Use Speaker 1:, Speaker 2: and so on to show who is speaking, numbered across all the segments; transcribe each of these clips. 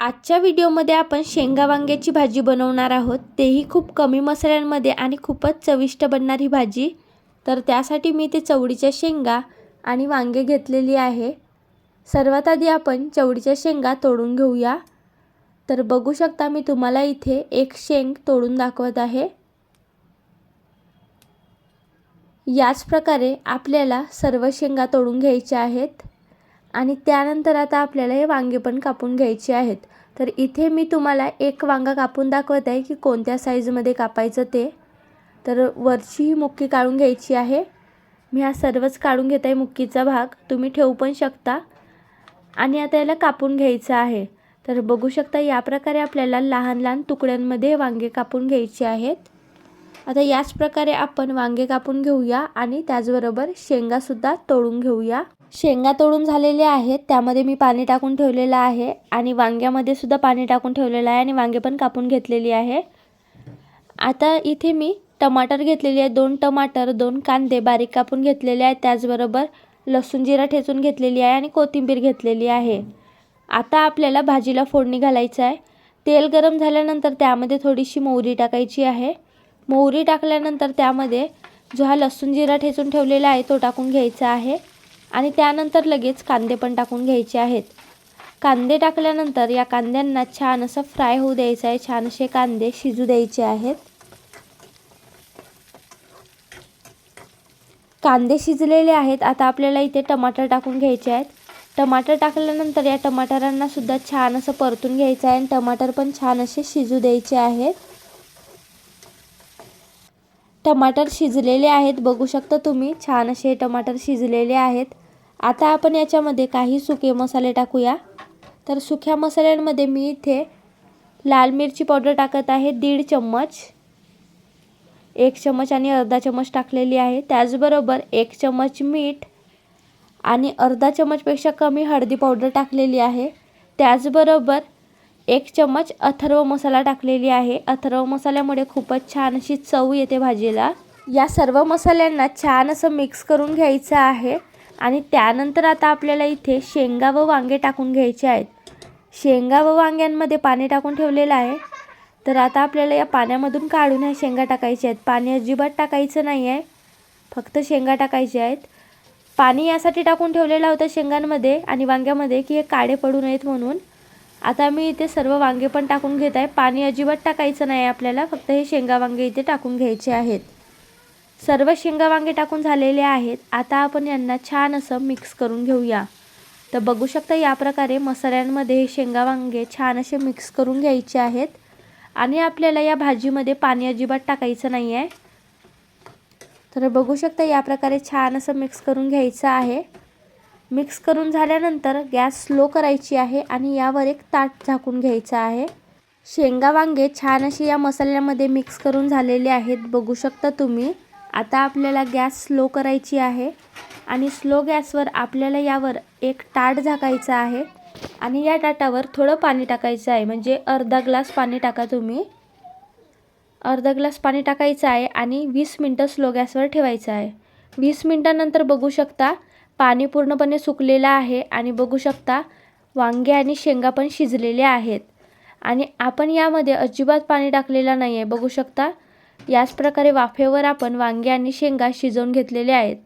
Speaker 1: आजच्या व्हिडिओमध्ये आपण शेंगा वांग्याची भाजी बनवणार आहोत. तेही खूप कमी मसाल्यांमध्ये आणि खूपच चविष्ट बनणारी भाजी. तर त्यासाठी मी ते चवडीच्या शेंगा आणि वांगे घेतलेली आहे. सर्वात आधी आपण चवडीच्या शेंगा तोडून घेऊया. तर बघू शकता मी तुम्हाला इथे एक शेंग तोडून दाखवत आहे. याच प्रकारे आपल्याला सर्व शेंगा तोडून घ्यायच्या आहेत. आणि त्यानंतर आता आपल्याला हे वांगे पण कापून घ्यायचे आहेत. तर इथे मी तुम्हाला एक वांगा कापून दाखवत आहे की कोणत्या साईजमध्ये कापायचं ते. तर वरची ही मुक्की काढून घ्यायची आहे. मी हा सर्वच काढून घेत आहे मुक्कीचा भाग. तुम्ही ठेवू पण शकता. आणि आता याला कापून घ्यायचं आहे. तर बघू शकता या प्रकारे आपल्याला लहान लहान तुकड्यांमध्ये वांगे कापून घ्यायचे आहेत. आता याच प्रकारे आपण वांगे कापून घेऊया आणि त्याचबरोबर शेंगासुद्धा तोडून घेऊया. शेंगा तोडून झालेले आहेत त्यामध्ये मी पाणी टाकून ठेवलेलं आहे आणि वांग्यामध्ये सुद्धा पाणी टाकून ठेवलेलं आहे आणि वांगे पण कापून घेतलेली आहे. आता इथे मी टमाटर घेतलेली आहे दोन टमाटर दोन कांदे बारीक कापून घेतलेले आहेत त्याचबरोबर लसूण जिरा ठेचून घेतलेली आहे आणि कोथिंबीर घेतलेली आहे. आता आपल्याला भाजीला फोडणी घालायचं आहे. तेल गरम झाल्यानंतर त्यामध्ये थोडीशी मोहरी टाकायची आहे. मोहरी टाकल्यानंतर त्यामध्ये जो हा लसूण जिरा ठेचून ठेवलेला आहे तो टाकून घ्यायचा आहे. आणि त्यानंतर लगेच कांदे पण टाकून घ्यायचे आहेत. कांदे टाकल्यानंतर या कांद्यांना छान असं फ्राय होऊ द्यायचं आहे. छान असे कांदे शिजू द्यायचे आहेत. कांदे शिजलेले आहेत. आता आपल्याला इथे टमाटर टाकून घ्यायचे आहेत. टमाटर टाकल्यानंतर या टमाटरांना सुद्धा छान असं परतून घ्यायचं आहे आणि टमाटर पण छान असे शिजू द्यायचे आहेत. टमाटर शिजलेले आहेत. बघू शकता तुम्ही छान असे टमाटर शिजलेले आहेत. आता आपण याच्यामध्ये काही सुके मसाले टाकूया. तर सुक्या मसाल्यांमध्ये मी इथे लाल मिरची पावडर टाकत आहे दीड चम्मच. एक चम्मच आणि अर्धा चम्मच टाकलेली आहे. त्याचबरोबर एक चम्मच मीठ आणि अर्धा चम्मचपेक्षा कमी हळदी पावडर टाकलेली आहे. त्याचबरोबर एक चम्मच अथर्व मसाला टाकलेली आहे. अथर्व मसाल्यामुळे खूपच छान अशी चव येते भाजीला. या सर्व मसाल्यांना छान असं मिक्स करून घ्यायचं आहे. आणि त्यानंतर आता आपल्याला इथे शेंगा व वांगे टाकून घ्यायचे आहेत. शेंगा व वांग्यांमध्ये पाणी टाकून ठेवलेलं आहे. तर आता आपल्याला या पाण्यामधून काढून ह्या शेंगा टाकायच्या आहेत. पाणी अजिबात टाकायचं नाही आहे फक्त शेंगा टाकायच्या आहेत. पाणी यासाठी टाकून ठेवलेलं होतं शेंगांमध्ये आणि वांग्यामध्ये की हे काळे पडू नयेत म्हणून. आता मी इथे सर्व वांगे पण टाकून घेत आहे. पाणी अजिबात टाकायचं नाही आपल्याला. फक्त हे शेंगा वांगे इथे टाकून घ्यायचे आहेत. सर्व शेंगा वांगे टाकून झालेले आहेत. आता आपण यांना छान असं मिक्स करून घेऊया. तर बघू शकता या प्रकारे मसाल्यांमध्ये हे शेंगा वांगे छान असे मिक्स करून घ्यायचे आहेत. आणि आपल्याला या भाजीमध्ये पाणी अजिबात टाकायचं नाही आहे. तर बघू शकता या प्रकारे छान असं मिक्स करून घ्यायचं आहे. मिक्स करून झाल्यानंतर गॅस स्लो करायची आहे आणि यावर एक ताट झाकून घ्यायचं आहे. शेंगा वांगे छान अशी या मसाल्यामध्ये मिक्स करून झालेले आहेत बघू शकता तुम्ही. आता आपल्याला गॅस स्लो करायची आहे आणि स्लो गॅसवर आपल्याला यावर एक ताट झाकायचं आहे आणि या ताटावर थोडं पाणी टाकायचं आहे. म्हणजे अर्धा ग्लास पाणी टाका तुम्ही. अर्धा ग्लास पाणी टाकायचं आहे आणि वीस मिनटं स्लो गॅसवर ठेवायचं आहे. वीस मिनटानंतर बघू शकता पाणी पूर्णपणे सुकलेलं आहे आणि बघू शकता वांगे आणि शेंगा पण शिजलेले आहेत. आणि आपण यामध्ये अजिबात पाणी टाकलेलं नाही आहे बघू शकता. याच प्रकारे वाफेवर आपण वांगे आणि शेंगा शिजवून घेतलेले आहेत.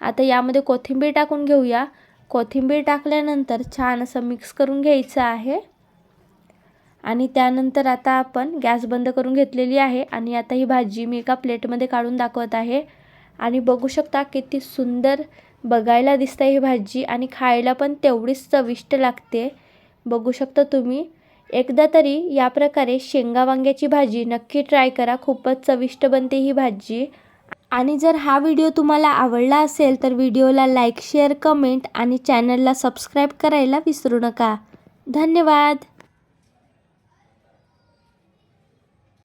Speaker 1: आता यामध्ये कोथिंबीर टाकून घेऊया. कोथिंबीर टाकल्यानंतर छान असं मिक्स करून घ्यायचं आहे. आणि त्यानंतर आता आपण गॅस बंद करून घेतलेली आहे आणि आता ही भाजी मी एका प्लेटमध्ये काढून दाखवत आहे. आणि बघू शकता किती सुंदर बघायला दिसतं ही भाजी आणि खायला पण तेवढीच चविष्ट लागते. बघू शकता तुम्ही. एकदा तरी या प्रकारे शेंगा वांग्याची भाजी नक्की ट्राय करा. खूपच चविष्ट बनते ही भाजी. आणि जर हा व्हिडिओ तुम्हाला आवडला असेल तर व्हिडिओला लाईक शेअर कमेंट आणि चॅनलला सबस्क्राईब करायला विसरू नका. धन्यवाद.